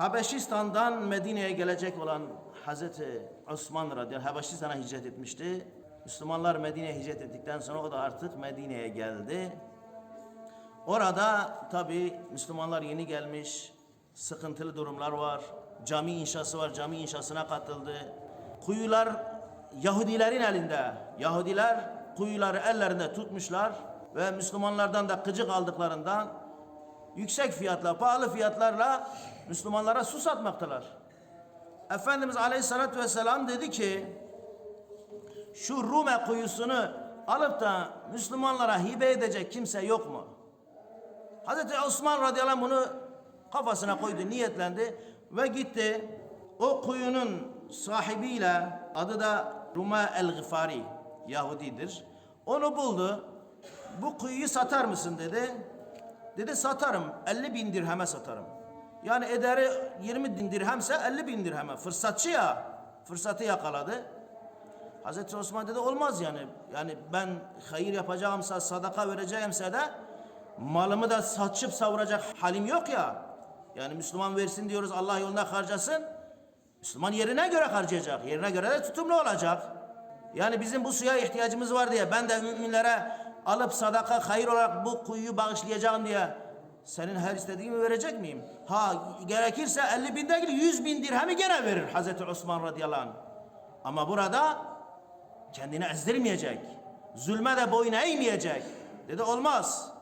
Habeşistan'dan Medine'ye gelecek olan Hazreti Osman radıyallahu anh Habeşistan'a hicret etmişti. Müslümanlar Medine'ye hicret ettikten sonra o da artık Medine'ye geldi. Orada tabi Müslümanlar yeni gelmiş, sıkıntılı durumlar var. Cami inşası var, cami inşasına katıldı. Kuyular Yahudilerin elinde. Yahudiler kuyuları ellerinde tutmuşlar ve Müslümanlardan da gıcık aldıklarından yüksek fiyatla, pahalı fiyatlarla Müslümanlara su satmaktalar. Efendimiz Aleyhisselatü Vesselam dedi ki şu Rume kuyusunu alıp da Müslümanlara hibe edecek kimse yok mu? Hazreti Osman radıyallahu anh bunu kafasına koydu, niyetlendi ve gitti. O kuyunun sahibiyle adı da Ruma el-Gıfari Yahudidir. Onu buldu. Bu kuyuyu satar mısın dedi. Dedi satarım. 50 bin dirheme satarım. Yani ederi 20 bin dirhemse 50 bin dirheme. Fırsatçı ya. Fırsatı yakaladı. Hazreti Osman dedi olmaz yani. Yani ben hayır yapacağımsa, sadaka vereceğimse de malımı da saçıp savuracak halim yok ya. Yani Müslüman versin diyoruz Allah yolunda harcasın. Müslüman yerine göre harcayacak. Yerine göre de tutumlu olacak. Yani bizim bu suya ihtiyacımız var diye ben de müminlere alıp sadaka hayır olarak bu kuyuyu bağışlayacağım diye senin her istediğimi verecek miyim? Ha gerekirse 50 bin değil 100 bin dirhemi gene verir Hazreti Osman radıyallahu anh. Ama burada kendini ezdirmeyecek. Zulme de boyun eğmeyecek. Dedi olmaz.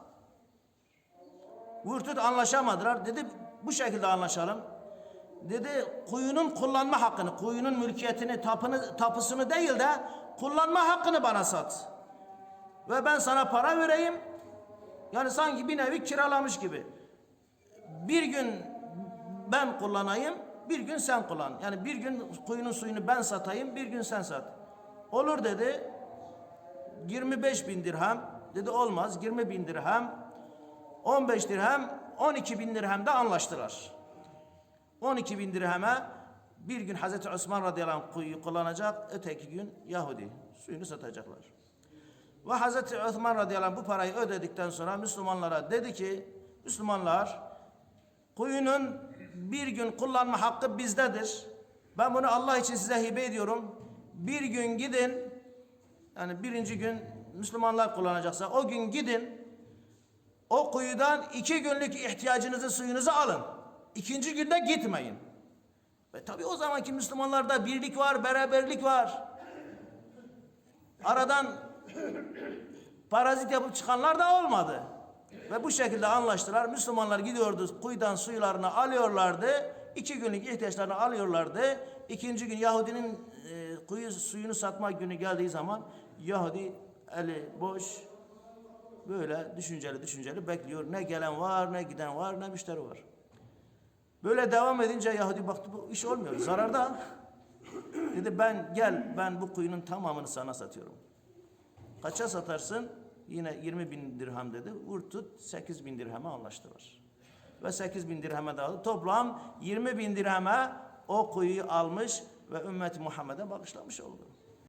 Vurtut anlaşamadılar. Dedi bu şekilde anlaşalım. Dedi kuyunun kullanma hakkını, kuyunun mülkiyetini, tapını, tapısını değil de kullanma hakkını bana sat. Ve ben sana para vereyim. Yani sanki bir nevi kiralamış gibi. Bir gün ben kullanayım, bir gün sen kullan. Yani bir gün kuyunun suyunu ben satayım, bir gün sen sat. Olur dedi. 25 bin dirhem. Dedi olmaz. 20 bin dirhem. 15 dirhem. 12 bin dirhemde anlaştılar. 12 bin dirheme bir gün Hazreti Osman radıyallahu anh kuyuyu kullanacak. Öteki gün Yahudi suyunu satacaklar. Ve Hazreti Osman radıyallahu anh bu parayı ödedikten sonra Müslümanlara dedi ki Müslümanlar kuyunun bir gün kullanma hakkı bizdedir. Ben bunu Allah için size hibe ediyorum. Bir gün gidin yani birinci gün Müslümanlar kullanacaksa o gün gidin o kuyudan iki günlük ihtiyacınızı suyunuzu alın. İkinci günde gitmeyin. Ve tabi o zamanki Müslümanlarda birlik var, beraberlik var. Aradan parazit yapıp çıkanlar da olmadı. Ve bu şekilde anlaştılar. Müslümanlar gidiyordu kuyudan suylarını alıyorlardı. İki günlük ihtiyaçlarını alıyorlardı. İkinci gün Yahudinin e, kuyu suyunu satma günü geldiği zaman Yahudi eli boş böyle düşünceli düşünceli bekliyor. Ne gelen var, ne giden var, ne müşteri var. Böyle devam edince Yahudi baktı bu iş olmuyor. Zararda. Dedi ben gel ben bu kuyunun tamamını sana satıyorum. Kaça satarsın? Yine 20 bin dirhem dedi. Vur tut 8 bin dirheme anlaştılar. Ve 8 bin dirheme de aldı. Toplam 20 bin dirheme o kuyuyu almış ve ümmet Muhammed'e bağışlamış oldu.